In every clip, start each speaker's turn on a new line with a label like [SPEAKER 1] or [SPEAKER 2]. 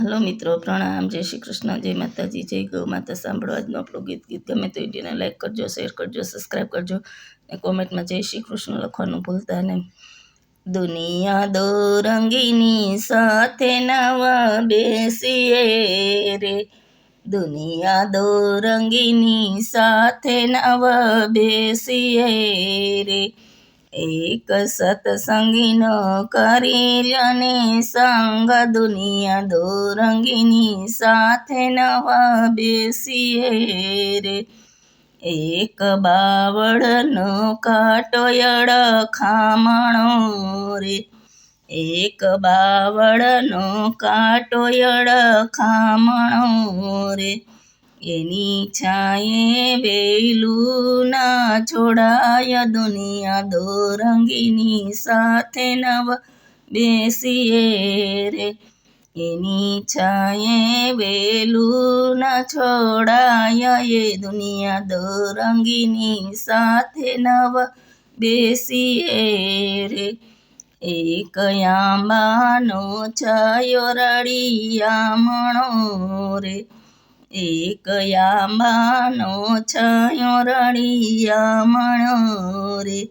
[SPEAKER 1] Hello મિત્રો, પ્રણામ. જય શ્રી કૃષ્ણ, જય માતાજી, જય ગૌ માતા. સાંભળો આજનું આપણું ગીત. ગીત ગમે તો વિડીયોને લાઈક કરજો, શેર કરજો, સબસ્ક્રાઈબ કરજો અને કોમેન્ટમાં જય શ્રી કૃષ્ણ લખવાનું ભૂલતા નહીં. દુનિયા દો રંગીની સાથે નવા બેસીએ રે. દુનિયા દો રંગીની સાથે નવા બેસીએ રે. એક સત્સંગીન કરી અને સંગ દુનિયા દોરંગીની સાથે નવા બેસીએ રે. એક બાવળનો કાટો યડ ખામણો રે. એક બાવળનો કાટો યડ ખામણો રે. એની છાયે વેલું ના છોડાય દુનિયા દોરંગીની સાથે નવ બેસીએ રે. એની છાયે વેલું ના છોડાય એ દુનિયા દોરંગીની સાથે નવ બેસીએ રે. એક આંબાનો છાયો રળિયામણો રે. એક આંબાનો છાયો રળિયામણો રે.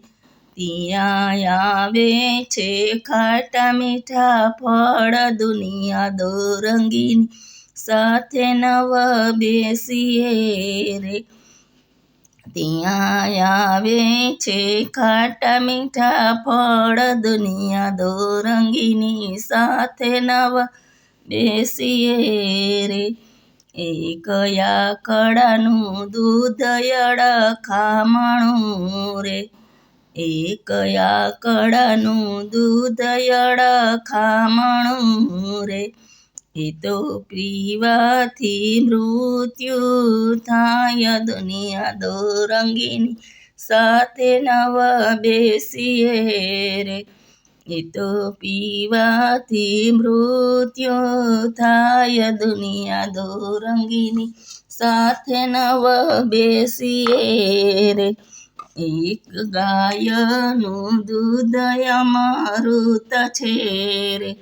[SPEAKER 1] ત્યાં આવે છે ખાટા મીઠા ફળ દુનિયા દોરંગીની સાથે નવ બેસીએ રે. ત્યાં આવે છે ખાટા મીઠા ફળ દુનિયા દોરંગીની સાથે નવ બેસીએ રે. એક કડાનું દૂધ યડ ખામણું રે. એક કડાનું દૂધ યડ ખામણું રે. એ તો પીવાથી મૃત્યુ થાય દુનિયા દો રંગીની સાથે નવ બેસીએ રે. એ તો પીવાથી મૃત્યુ થાય દુનિયા દોરંગીની સાથે નવ બેસીએ રે એક ગાયનું દૂધ અમારુત છે રે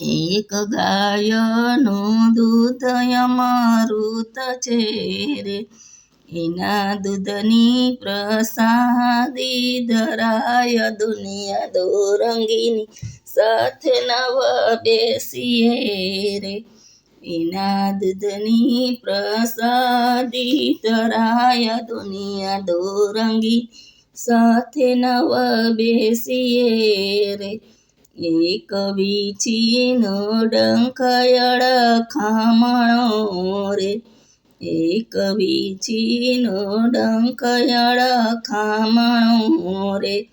[SPEAKER 1] એક ગાયનું દૂધ અમારુત છે રે એના દૂધની પ્રસાદી ધરાય દુનિયા દોરંગીની સાથે નવા બેસીએ રે એના દૂધની પ્રસાદી ધરાય દુનિયા દોરંગી સાથે નવા બેસીએ રે એક વીછીનો ડંખયળ ખામણો રે એક વીછીનો ડંકયળ ખામણો રે.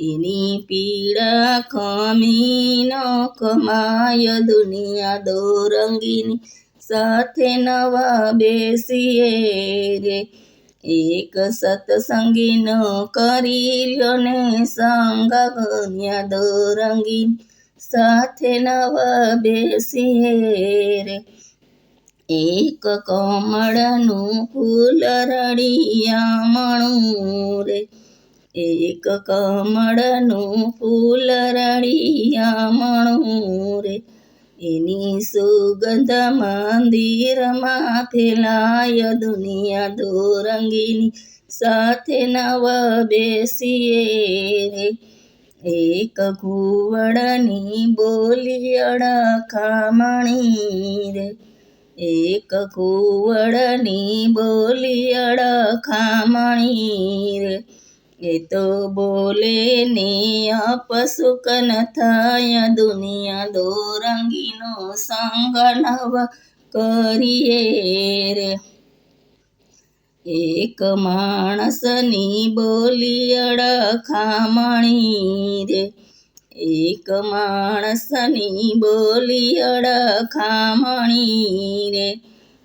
[SPEAKER 1] એની પીડા ખમીનો કમાય દુનિયા દોરંગીની સાથે નવા બેસીએ રે. એક સતસંગીનો કરી લ્યો ને સંગ દુનિયા દોરંગીની સાથે નવા બેસીએ રે. એક કમળનું ફૂલ રળિયામણું રે. એક કમળનું ફૂલ રળિયામણું રે. એની સુગંધ મંદિરમાં ફેલાય દુનિયા દોરંગીની સાથે નવ બેસીએ રે. એક ઘુવડની બોલી અડખામણી રે. એક કુવડની બોલી અડખામણી રે એ તો બોલે, ને અપસુક ન થાય, દુનિયા દોરંગીનો સંગ નવ કરીએ રે. એક માણસની બોલી અડખામણી રે એક માણસની બોલી અડખામણી રે.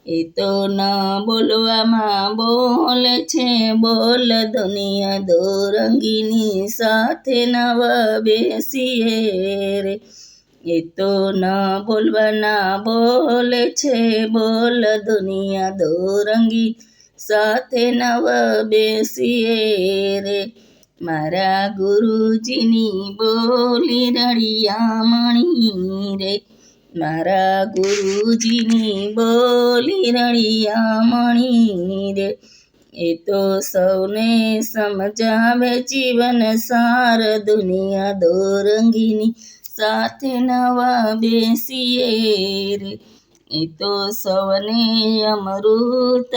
[SPEAKER 1] એ તો ન બોલવામાં બોલ છે, બોલ દુનિયા દોરંગીની સાથે નવ બેસીએ રે. એ તો ન બોલવાના બોલ છે, બોલ દુનિયા દોરંગી સાથે નવ બેસીએ રે. મારા ગુરુજીની બોલી રળિયામણી રે. મારા ગુરુજીની બોલી રળિયા મણી રે. એ તો સૌને સમજાવે જીવન સાર દુનિયા દોરંગીની સાથે નવા બેસીએ રે. એ તો સૌને અમૃત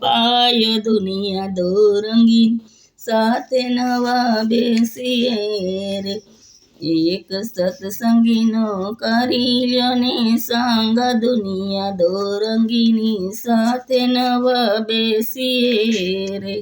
[SPEAKER 1] પાય દુનિયા દોરંગી સાથે નવા બેસીએ રે એક સત્સંગીનો કરી લ્યો ને સંગ દુનિયા દોરંગીની સાથે નવા બેસીએ રે